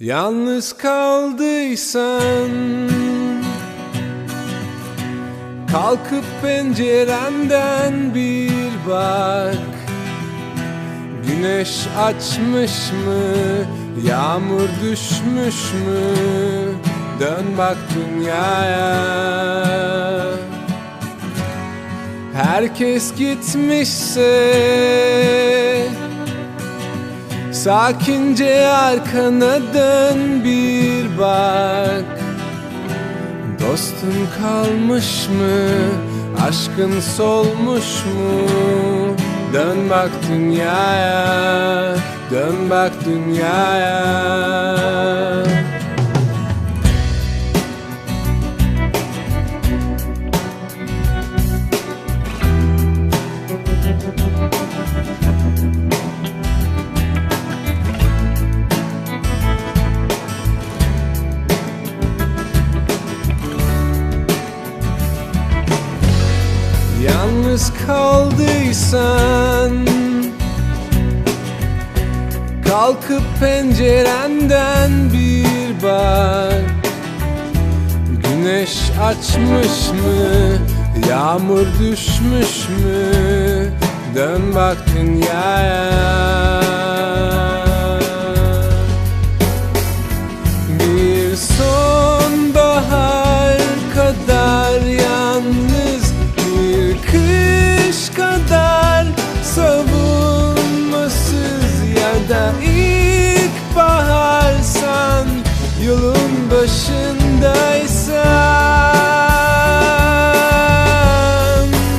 Yalnız kaldıysan Kalkıp pencerenden bir bak Güneş açmış mı? Yağmur düşmüş mü? Dön bak dünyaya Herkes gitmişse Sakince arkana dön bir bak Dostun kalmış mı? Aşkın solmuş mu? Dön bak dünyaya Dön bak dünyaya Yalnız kaldıysan Kalkıp pencerenden bir bak Güneş açmış mı? Yağmur düşmüş mü? Dön bak dünyaya da ilkbaharsan yolun başında